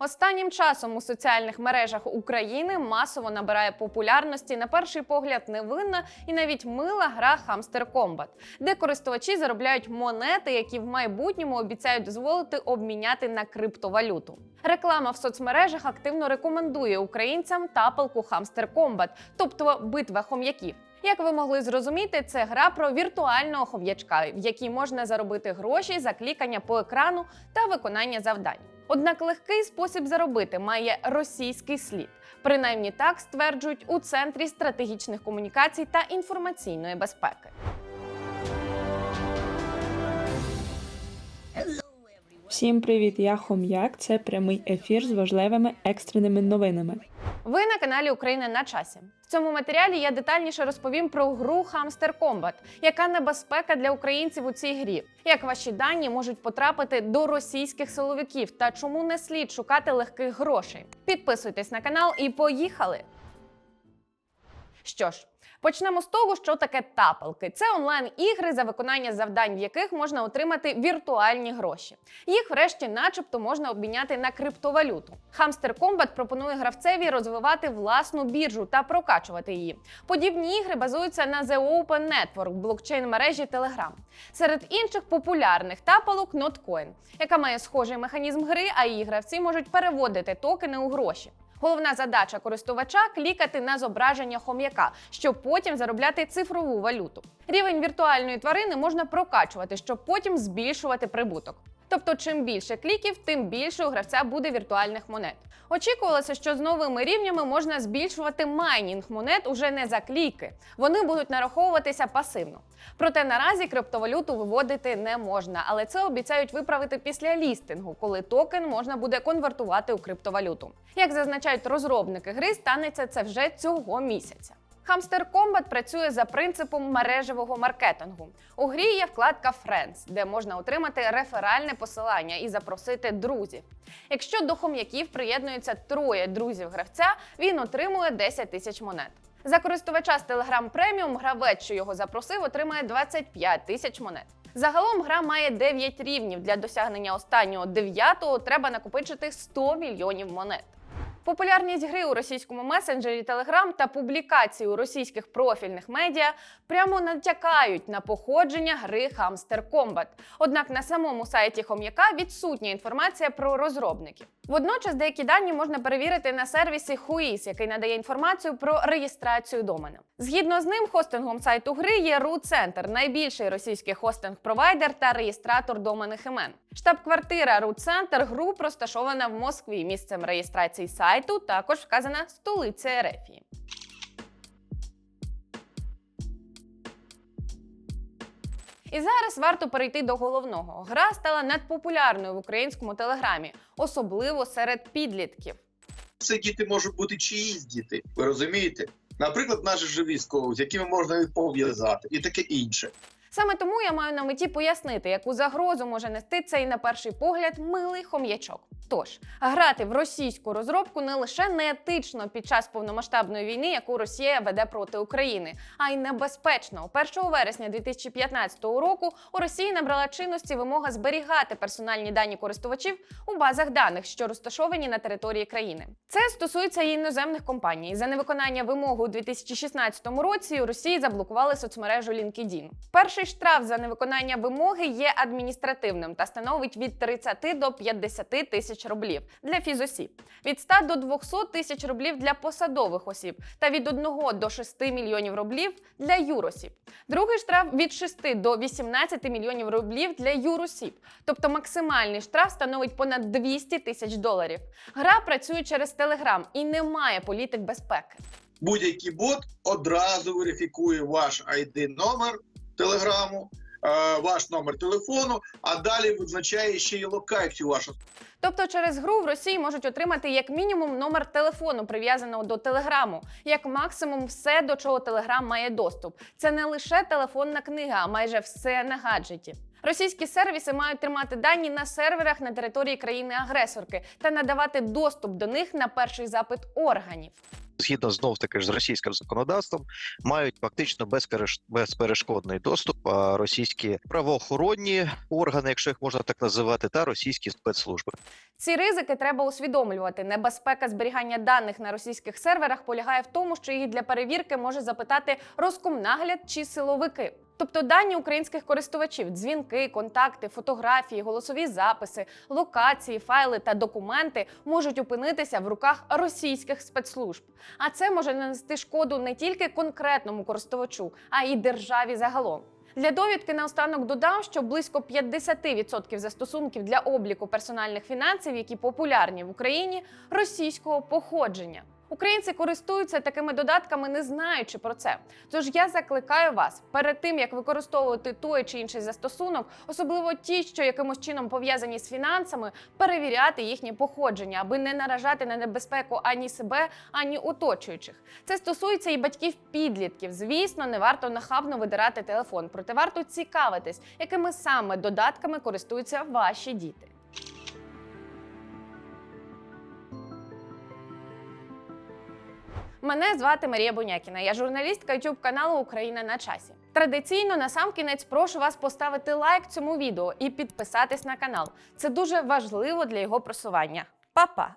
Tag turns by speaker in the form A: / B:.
A: Останнім часом у соціальних мережах України масово набирає популярності на перший погляд невинна і навіть мила гра Hamster Combat, де користувачі заробляють монети, які в майбутньому обіцяють дозволити обміняти на криптовалюту. Реклама в соцмережах активно рекомендує українцям тапалку Hamster Combat, тобто битва хом'яків. Як ви могли зрозуміти, це гра про віртуального хом'ячка, в якій можна заробити гроші за клікання по екрану та виконання завдань. Однак легкий спосіб заробити має російський слід. Принаймні так стверджують у центрі стратегічних комунікацій та інформаційної безпеки.
B: Всім привіт! Я Хом'як. Це прямий ефір з важливими екстреними новинами.
A: Ви на каналі Україна на часі. В цьому матеріалі я детальніше розповім про гру Hamster Combat, яка небезпека для українців у цій грі, як ваші дані можуть потрапити до російських силовиків та чому не слід шукати легких грошей. Підписуйтесь на канал і поїхали! Що ж, почнемо з того, що таке тапалки. Це онлайн-ігри, за виконання завдань, в яких можна отримати віртуальні гроші. Їх, врешті, начебто, можна обміняти на криптовалюту. Hamster Combat пропонує гравцеві розвивати власну біржу та прокачувати її. Подібні ігри базуються на The Open Network, блокчейн мережі Telegram. Серед інших популярних тапалок Notcoin, яка має схожий механізм гри, а її гравці можуть переводити токени у гроші. Головна задача користувача клікати на зображення хом'яка, щоб потім заробляти цифрову валюту. Рівень віртуальної тварини можна прокачувати, щоб потім збільшувати прибуток. Тобто, чим більше кліків, тим більше у гравця буде віртуальних монет. Очікувалося, що з новими рівнями можна збільшувати майнінг монет уже не за кліки. Вони будуть нараховуватися пасивно. Проте наразі криптовалюту виводити не можна, але це обіцяють виправити після лістингу, коли токен можна буде конвертувати у криптовалюту. Як зазначають розробники гри, станеться це вже цього місяця. Hamster Combat працює за принципом мережевого маркетингу. У грі є вкладка Friends, де можна отримати реферальне посилання і запросити друзів. Якщо до хом'яків приєднується троє друзів гравця, він отримує 10 тисяч монет. За користувача з Telegram Premium гравець, що його запросив, отримає 25 тисяч монет. Загалом гра має 9 рівнів. Для досягнення останнього 9 треба накопичити 100 мільйонів монет. Популярність гри у російському месенджері Telegram та публікації у російських профільних медіа прямо натякають на походження гри Hamster Combat. Однак на самому сайті хом'яка відсутня інформація про розробників. Водночас деякі дані можна перевірити на сервісі Whois, який надає інформацію про реєстрацію домена. Згідно з ним, хостингом сайту гри є Root Center, найбільший російський хостинг-провайдер та реєстратор доменних імен. Штаб-квартира Root Center груп розташована в Москві. Місцем реєстрації сайту також вказана столиця Ерефії. І зараз варто перейти до головного. Гра стала надпопулярною в українському телеграмі, особливо серед підлітків.
C: це діти можуть бути чиїсь діти. Ви розумієте? Наприклад, наші ж військові, з якими можна їх пов'язати, і таке інше.
A: Саме тому я маю на меті пояснити, яку загрозу може нести цей на перший погляд милий хом'ячок. Тож грати в російську розробку не лише неетично під час повномасштабної війни, яку Росія веде проти України, а й небезпечно. 1 вересня 2015 року у Росії набрала чинності вимога зберігати персональні дані користувачів у базах даних, що розташовані на території країни. Це стосується і іноземних компаній. За невиконання вимоги у 2016 році у Росії заблокували соцмережу LinkedIn. Перший штраф за невиконання вимоги є адміністративним та становить від 30 до 50 тисяч рублів для фізосіб, від 100 до 200 тисяч рублів для посадових осіб та від 1 до 6 мільйонів рублів для юросіб. Другий штраф від 6 до 18 мільйонів рублів для юросіб. Тобто максимальний штраф становить понад 200 тисяч доларів. Гра працює через Telegram і не має політик безпеки.
C: Будь-який бот одразу верифікує ваш ID номер телеграму, е, ваш номер телефону, а далі визначає ще й локацію вашу.
A: Тобто через гру в Росії можуть отримати як мінімум номер телефону, прив'язаного до телеграму, як максимум все, до чого телеграм має доступ. Це не лише телефонна книга, а майже все на гаджеті. Російські сервіси мають тримати дані на серверах на території країни-агресорки та надавати доступ до них на перший запит органів.
D: Згідно знов таки ж з російським законодавством, мають фактично безпереш- безперешкодний доступ а, російські правоохоронні органи, якщо їх можна так називати, та російські спецслужби.
A: Ці ризики треба усвідомлювати. Небезпека зберігання даних на російських серверах полягає в тому, що їх для перевірки може запитати Роскомнагляд чи силовики. Тобто дані українських користувачів, дзвінки, контакти, фотографії, голосові записи, локації, файли та документи можуть опинитися в руках російських спецслужб. А це може нанести шкоду не тільки конкретному користувачу, а й державі загалом. Для довідки наостанок додам, що близько 50% застосунків для обліку персональних фінансів, які популярні в Україні, російського походження. Українці користуються такими додатками, не знаючи про це. Тож я закликаю вас перед тим, як використовувати той чи інший застосунок, особливо ті, що якимось чином пов'язані з фінансами, перевіряти їхнє походження, аби не наражати на небезпеку ані себе, ані оточуючих. Це стосується і батьків підлітків. Звісно, не варто нахабно видирати телефон, проте варто цікавитись, якими саме додатками користуються ваші діти. Мене звати Марія Бунякіна. Я журналістка youtube каналу Україна на часі. Традиційно на сам кінець прошу вас поставити лайк цьому відео і підписатись на канал. Це дуже важливо для його просування. Па-па!